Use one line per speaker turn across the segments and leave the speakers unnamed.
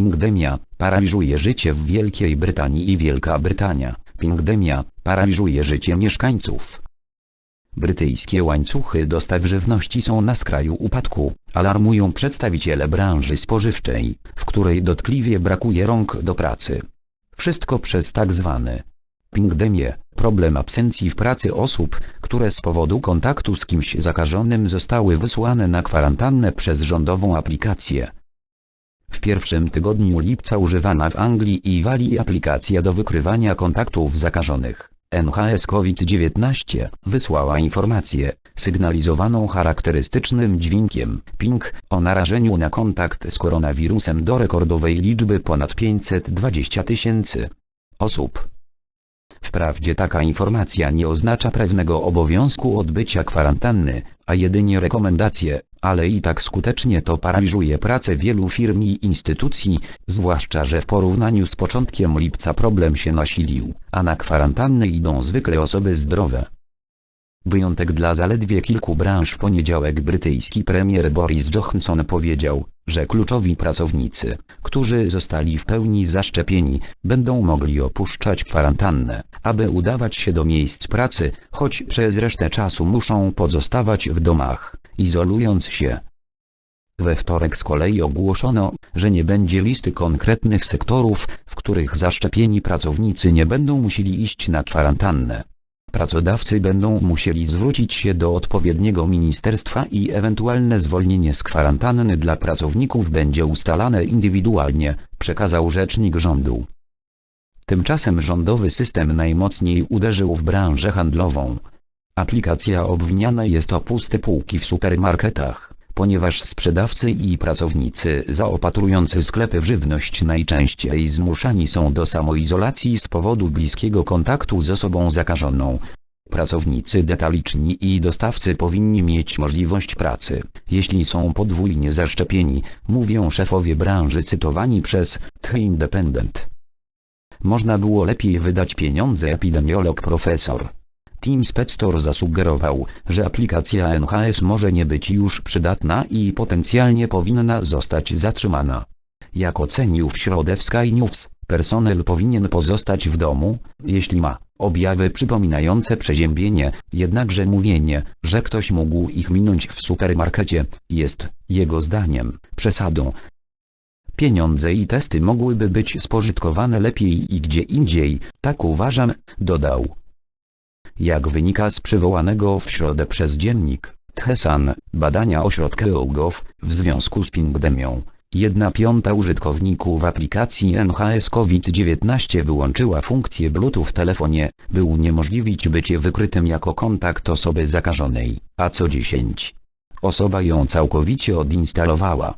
Pingdemia paraliżuje życie w Wielkiej Brytanii i Wielka Brytania. Pingdemia paraliżuje życie mieszkańców. Brytyjskie łańcuchy dostaw żywności są na skraju upadku, alarmują przedstawiciele branży spożywczej, w której dotkliwie brakuje rąk do pracy. Wszystko przez tak zwany pingdemię, problem absencji w pracy osób, które z powodu kontaktu z kimś zakażonym zostały wysłane na kwarantannę przez rządową aplikację. W pierwszym tygodniu lipca używana w Anglii i Walii aplikacja do wykrywania kontaktów zakażonych, NHS COVID-19, wysłała informację, sygnalizowaną charakterystycznym dźwiękiem ping, o narażeniu na kontakt z koronawirusem do rekordowej liczby ponad 520 tysięcy osób. Wprawdzie taka informacja nie oznacza pewnego obowiązku odbycia kwarantanny, a jedynie rekomendacje, ale i tak skutecznie to paraliżuje pracę wielu firm i instytucji, zwłaszcza że w porównaniu z początkiem lipca problem się nasilił, a na kwarantannę idą zwykle osoby zdrowe. Wyjątek dla zaledwie kilku branż w poniedziałek brytyjski premier Boris Johnson powiedział, że kluczowi pracownicy, którzy zostali w pełni zaszczepieni, będą mogli opuszczać kwarantannę, aby udawać się do miejsc pracy, choć przez resztę czasu muszą pozostawać w domach, izolując się. We wtorek z kolei ogłoszono, że nie będzie listy konkretnych sektorów, w których zaszczepieni pracownicy nie będą musieli iść na kwarantannę. Pracodawcy będą musieli zwrócić się do odpowiedniego ministerstwa i ewentualne zwolnienie z kwarantanny dla pracowników będzie ustalane indywidualnie, przekazał rzecznik rządu. Tymczasem rządowy system najmocniej uderzył w branżę handlową. Aplikacja obwiniana jest o puste półki w supermarketach, ponieważ sprzedawcy i pracownicy zaopatrujący sklepy w żywność najczęściej zmuszani są do samoizolacji z powodu bliskiego kontaktu z osobą zakażoną. Pracownicy detaliczni i dostawcy powinni mieć możliwość pracy, jeśli są podwójnie zaszczepieni, mówią szefowie branży cytowani przez The Independent. Można było lepiej wydać pieniądze epidemiolog profesor. Tim Spector zasugerował, że aplikacja NHS może nie być już przydatna i potencjalnie powinna zostać zatrzymana. Jak ocenił w środę w Sky News, personel powinien pozostać w domu, jeśli ma objawy przypominające przeziębienie, jednakże mówienie, że ktoś mógł ich minąć w supermarkecie, jest, jego zdaniem, przesadą. Pieniądze i testy mogłyby być spożytkowane lepiej i gdzie indziej, tak uważam, dodał. Jak wynika z przywołanego w środę przez dziennik Tchesan, badania ośrodka EUGOW, w związku z pingdemią, jedna piąta użytkowników aplikacji NHS COVID-19 wyłączyła funkcję Bluetooth w telefonie, by uniemożliwić bycie wykrytym jako kontakt osoby zakażonej, a co 10 osoba ją całkowicie odinstalowała.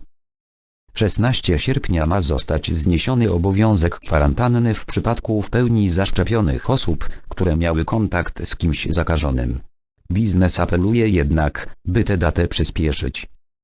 16 sierpnia ma zostać zniesiony obowiązek kwarantanny w przypadku w pełni zaszczepionych osób, które miały kontakt z kimś zakażonym. Biznes apeluje jednak, by tę datę przyspieszyć.